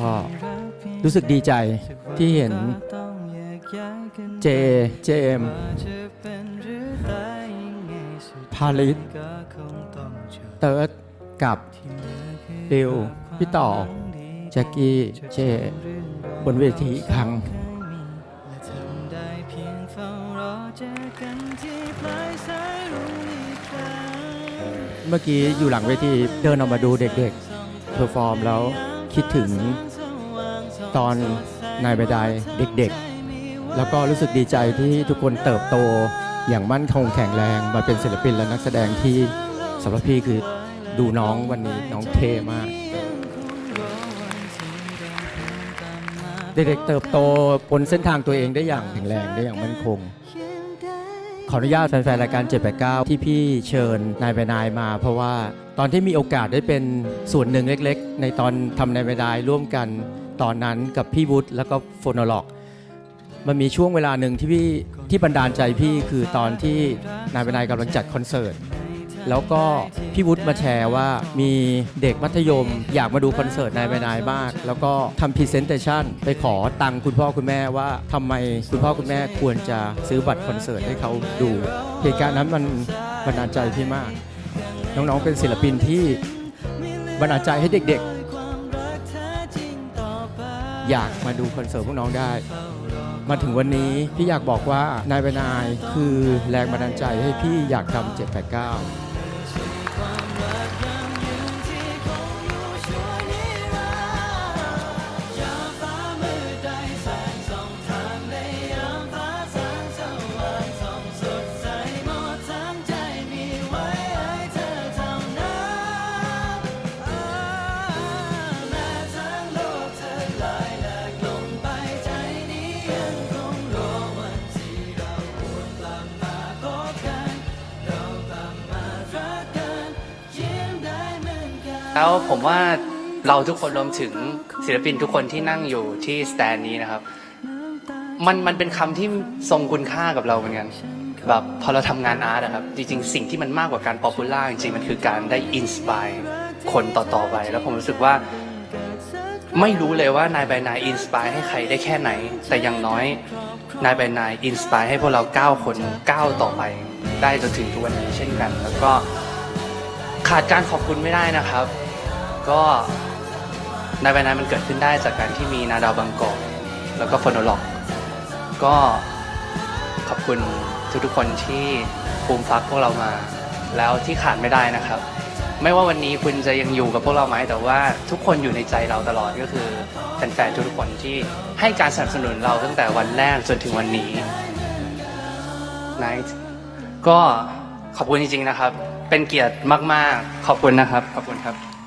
ก็รู้สึกดีใจที่เห็นเจ เจมพาลิสเติร์ดกับบิวพี่ต่อแจ็กกี้เจ บนเวทีอีกครั้ง เมื่อกี้อยู่หลังเวทีเดินออกมาดูเด็กๆเพอร์ฟอร์มแล้วคิดถึง ตอนนายใบไดเด็กๆ แล้วก็รู้สึกดีใจที่ทุกคนเติบโตอย่างมั่นคงแข็งแรงมาเป็นศิลปินและนักแสดงที่สำหรับพี่คือดูน้องวันนี้น้องเทมาก เด็กๆเติบโตบนเส้นทางตัวเองได้อย่างแข็งแรงได้อย่างมั่นคง ขออนุญาตแฟนๆรายการ 789 ที่พี่เชิญนายไปนายมา เพราะว่าตอนที่มีโอกาสได้เป็นส่วนหนึ่งเล็กๆ ในตอนทำนายไปนายร่วมกันตอนนั้นกับพี่วุฒิแล้วก็โฟโนอลกมันมีช่วงเวลาหนึ่งที่พี่ที่บันดาลใจพี่คือตอนที่นายไปนายกำลังจัดคอนเสิร์ต แล้วก็พี่วุฒิมาแชร์ว่ามีเด็กมัธยม อยากมาดูคอนเสิร์ตนายใบนายมาก แล้วก็ทำพรีเซนเตชันไปขอตังค์คุณพ่อคุณแม่ว่าทำไมคุณพ่อคุณแม่ควรจะซื้อบัตรคอนเสิร์ตให้เขาดูเหตุการณ์นั้นมันบันดาลใจพี่มาก น้องๆเป็นศิลปินที่บันดาลใจให้เด็กๆ อยากมาดูคอนเสิร์ตพวกน้องได้ มาถึงวันนี้พี่อยากบอกว่านายใบนายคือแรงบันดาลใจให้พี่อยากทำ789 แล้วผมว่าเราทุกคนรวมถึงศิลปินทุกคนที่นั่งอยู่ที่สแตนนี้นะครับ มันมันเป็นคำที่ทรงคุณค่ากับเราเหมือนกันแบบพอเราทำงานอาร์ตอะครับ จริงๆ สิ่งที่มันมากกว่าการป๊อปปูล่าจริงๆ มันคือการได้อินสปายคนต่อๆไป แล้วผมรู้สึกว่า ไม่รู้เลยว่านายบายนายอินสปายให้ใครได้แค่ไหน แต่อย่างน้อยนายบายนายอินสปายให้พวกเราเก้าคนก้าต่อไป ได้จนถึงทุกวันนี้เช่นกัน แล้วก็ ขาดการขอบคุณไม่ได้นะครับ ก็ในายบายนมันเกิดขึ้นได้จากการที่มีนาดาวบางกอกแล้วก็ฟอนโนล็อก ก็ขอบคุณทุกๆคนที่ปูมฟักพวกเรามา แล้วที่ขาดไม่ได้นะครับ ไม่ว่าวันนี้คุณจะยังอยู่กับพวกเราไหมแต่ว่าทุกคนอยู่ในใจเราตลอดก็คือแฟนๆทุกๆคนที่ให้การสนับสนุนเราตั้งแต่วันแรกจนถึงวันนี้ Night ก็ ขอบคุณจริงๆนะครับ เป็นเกียรติมากๆ ขอบคุณนะครับ ขอบคุณครับ